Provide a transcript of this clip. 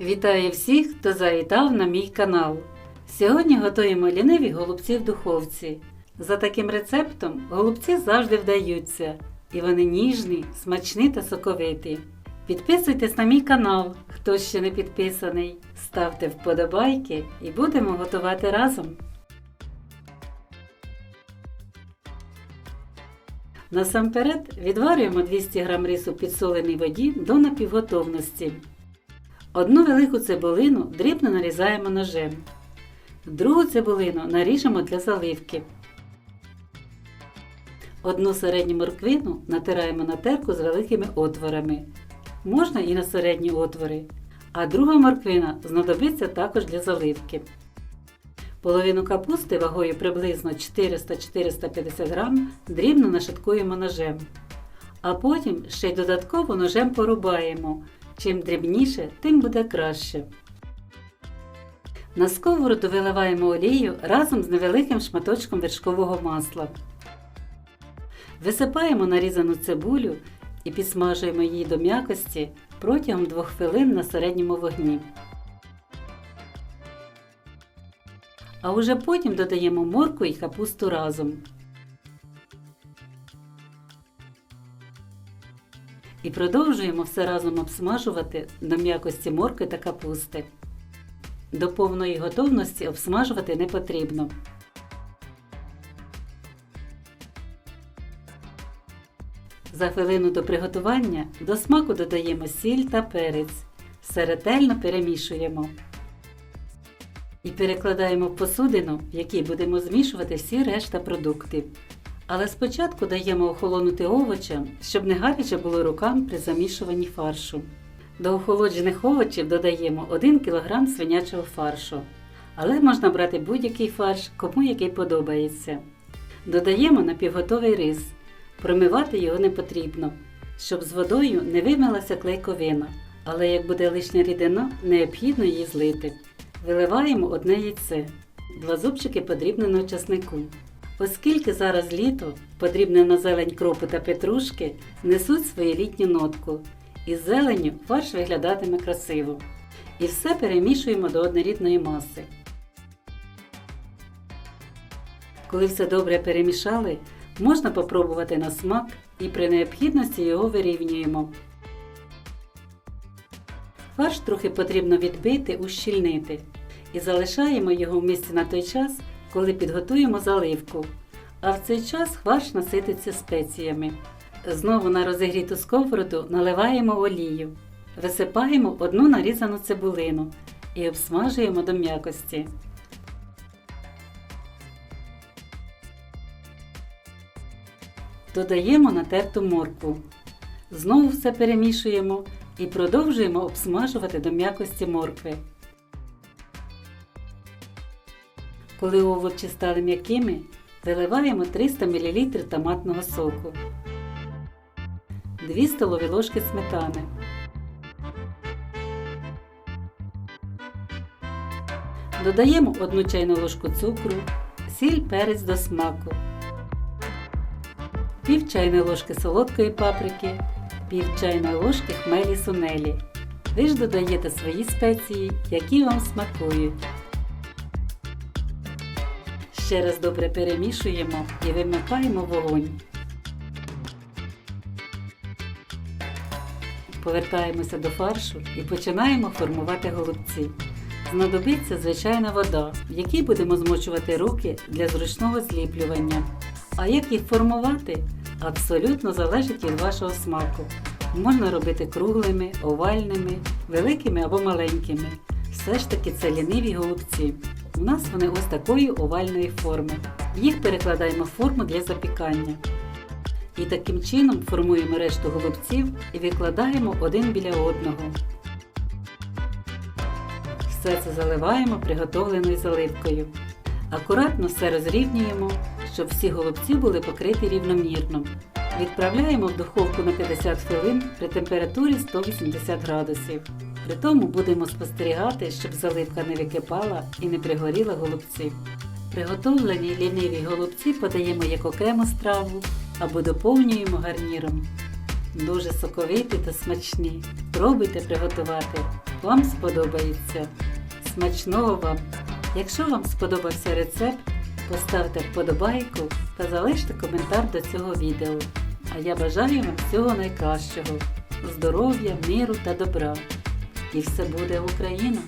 Вітаю всіх, хто завітав на мій канал. Сьогодні готуємо ліниві голубці в духовці. За таким рецептом голубці завжди вдаються, і вони ніжні, смачні та соковиті. Підписуйтесь на мій канал, хто ще не підписаний, ставте вподобайки і будемо готувати разом. Насамперед відварюємо 200 г рису підсоленій воді до напівготовності. Одну велику цибулину дрібно нарізаємо ножем. Другу цибулину наріжемо для заливки. Одну середню морквину натираємо на терку з великими отворами. Можна і на середні отвори. А друга морквина знадобиться також для заливки. Половину капусти вагою приблизно 400-450 г дрібно нашаткуємо ножем. А потім ще й додатково ножем порубаємо. Чим дрібніше, тим буде краще. На сковороду виливаємо олію разом з невеликим шматочком вершкового масла. Висипаємо нарізану цибулю і підсмажуємо її до м'якості протягом 2 хвилин на середньому вогні. А уже потім додаємо моркву і капусту разом. І продовжуємо все разом обсмажувати до м'якості моркви та капусти. До повної готовності обсмажувати не потрібно. За хвилину до приготування до смаку додаємо сіль та перець. Все ретельно перемішуємо. І перекладаємо в посудину, в якій будемо змішувати всі решта продуктів. Але спочатку даємо охолонути овочам, щоб не гаряче було рукам при замішуванні фаршу. До охолоджених овочів додаємо 1 кг свинячого фаршу. Але можна брати будь-який фарш, кому який подобається. Додаємо напівготовий рис. Промивати його не потрібно, щоб з водою не вимилася клейковина. Але як буде лишня рідина, необхідно її злити. Виливаємо одне яйце, два зубчики подрібненого часнику. Оскільки зараз літо, подрібнена зелень кропу та петрушки несуть свою літню нотку. Із зеленню фарш виглядатиме красиво. І все перемішуємо до однорідної маси. Коли все добре перемішали, можна попробувати на смак і при необхідності його вирівнюємо. Фарш трохи потрібно відбити, ущільнити і залишаємо його в місці на той час, коли підготуємо заливку. А в цей час фарш насититься спеціями. Знову на розігріту сковороду наливаємо олію, висипаємо одну нарізану цибулину і обсмажуємо до м'якості. Додаємо натерту моркву. Знову все перемішуємо і продовжуємо обсмажувати до м'якості моркви. Коли овочі стали м'якими, виливаємо 300 мл томатного соку, 2 столові ложки сметани, додаємо 1 чайну ложку цукру, сіль перець до смаку, пів чайної ложки солодкої паприки, пів чайної ложки хмелі сунелі. Ви ж додаєте свої спеції, які вам смакують. Ще раз добре перемішуємо і вимикаємо вогонь. Повертаємося до фаршу і починаємо формувати голубці. Знадобиться звичайна вода, в якій будемо змочувати руки для зручного зліплювання. А як їх формувати, абсолютно залежить від вашого смаку. Можна робити круглими, овальними, великими або маленькими. Все ж таки це ліниві голубці. У нас вони ось такої овальної форми. Їх перекладаємо в форму для запікання. І таким чином формуємо решту голубців і викладаємо один біля одного. Все це заливаємо приготовленою заливкою. Акуратно все розрівнюємо, щоб всі голубці були покриті рівномірно. Відправляємо в духовку на 50 хвилин при температурі 180 градусів. При тому будемо спостерігати, щоб заливка не википала і не пригоріла голубці. Приготовлені ліниві голубці подаємо як окрему страву або доповнюємо гарніром. Дуже соковиті та смачні. Пробуйте приготувати. вам сподобаються. Смачного вам! Якщо вам сподобався рецепт, поставте вподобайку та залиште коментар до цього відео. А я бажаю вам всього найкращого, здоров'я, миру та добра. І все буде Україна!